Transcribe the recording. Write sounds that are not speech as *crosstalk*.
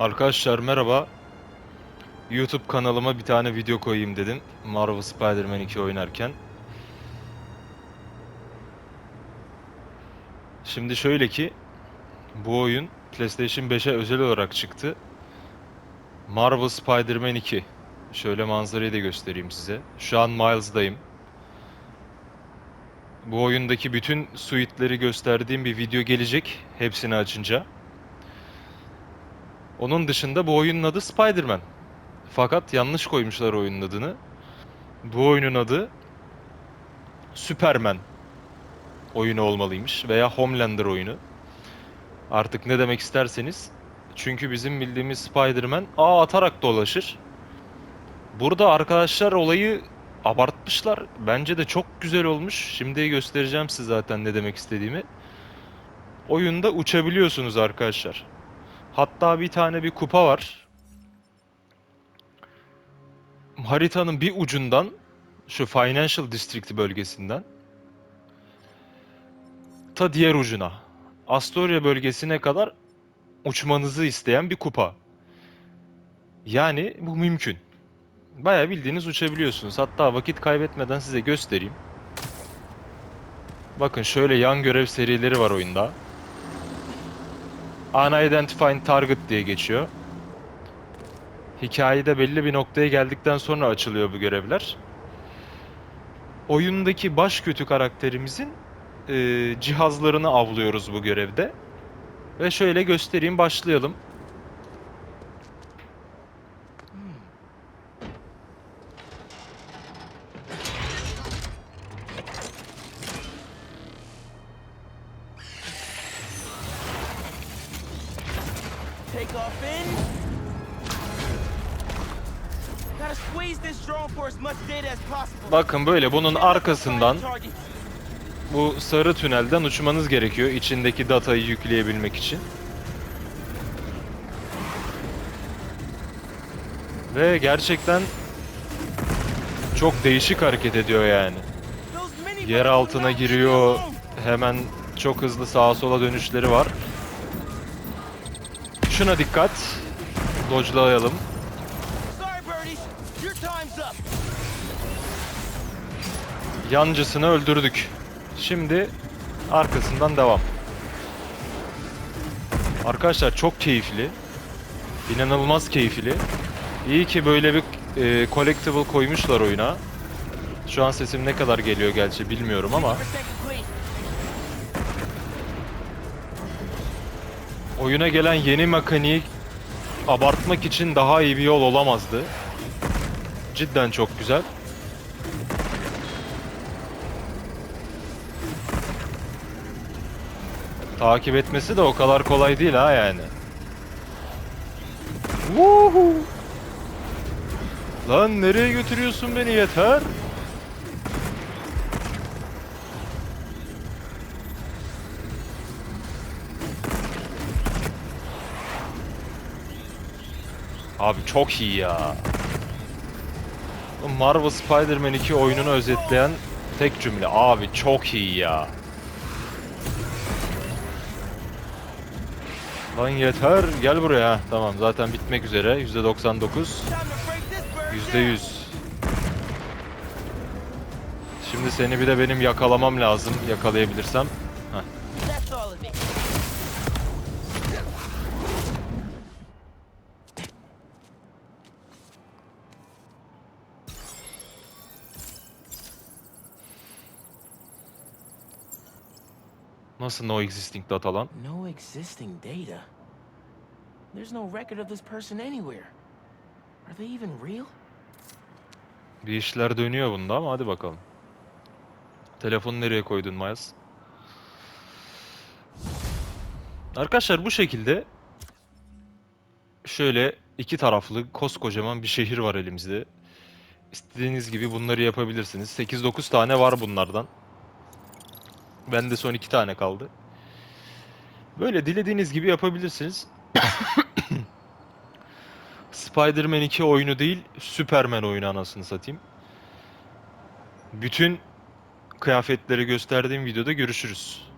Arkadaşlar merhaba. YouTube kanalıma bir tane video koyayım dedim. Marvel Spider-Man 2 oynarken. Şimdi şöyle ki bu oyun PlayStation 5'e özel olarak çıktı. Marvel Spider-Man 2. Şöyle manzarayı da göstereyim size. Şu an Miles'dayım. Bu oyundaki bütün suite'leri gösterdiğim bir video gelecek. Hepsini açınca. Onun dışında bu oyunun adı Spider-Man. Fakat yanlış koymuşlar oyunun adını. Bu oyunun adı Superman oyunu olmalıymış veya Homelander oyunu. Artık ne demek isterseniz. Çünkü bizim bildiğimiz Spider-Man ağ atarak dolaşır. Burada arkadaşlar olayı abartmışlar. Bence de çok güzel olmuş. Şimdi göstereceğim size zaten ne demek istediğimi. Oyunda uçabiliyorsunuz arkadaşlar. Hatta bir tane bir kupa var. Haritanın bir ucundan şu Financial District bölgesinden ta diğer ucuna Astoria bölgesine kadar uçmanızı isteyen bir kupa. Yani bu mümkün. Bayağı bildiğiniz uçabiliyorsunuz. Hatta vakit kaybetmeden size göstereyim. Bakın şöyle yan görev serileri var oyunda. Unidentified Target diye geçiyor. Hikayede belli bir noktaya geldikten sonra açılıyor bu görevler. Oyundaki baş kötü karakterimizin e, cihazlarını avlıyoruz bu görevde. Ve şöyle göstereyim başlayalım. Off in. Gotta squeeze this drone for as much data as possible. Bakın böyle bunun arkasından bu sarı tünelden uçmanız gerekiyor içindeki datayı yükleyebilmek için. Ve gerçekten çok değişik hareket ediyor yani. Yer altına giriyor. Hemen çok hızlı sağa sola dönüşleri var. Şuna dikkat. Dodge'layalım. Yancısını öldürdük. Şimdi arkasından devam. Arkadaşlar çok keyifli. İnanılmaz keyifli. İyi ki böyle bir e, collectible koymuşlar oyuna. Şu an sesim ne kadar geliyor gerçi bilmiyorum ama oyuna gelen yeni mekaniği abartmak için daha iyi bir yol olamazdı. Cidden çok güzel. Takip etmesi de o kadar kolay değil ha yani. Woohoo! Lan nereye götürüyorsun beni yeter? Abi çok iyi ya. Marvel Spider-Man 2 oyununu özetleyen tek cümle. Abi çok iyi ya. Lan yeter. Gel buraya. Tamam zaten bitmek üzere. %99. Time to break this bird down. %100. Şimdi seni bir de benim yakalamam lazım. Yakalayabilirsem. Nasıl no existing data lan? No existing data. There's no record of this person anywhere. Are they even real? Bir işler dönüyor bunda ama hadi bakalım. Telefonu nereye koydun Miles? Arkadaşlar bu şekilde şöyle iki taraflı koskocaman bir şehir var elimizde. İstediğiniz gibi bunları yapabilirsiniz. 8-9 tane var bunlardan. Bende son 2 tane kaldı. Böyle dilediğiniz gibi yapabilirsiniz. *coughs* Spider-Man 2 oyunu değil, Superman oyunu anasını satayım. Bütün kıyafetleri gösterdiğim videoda görüşürüz.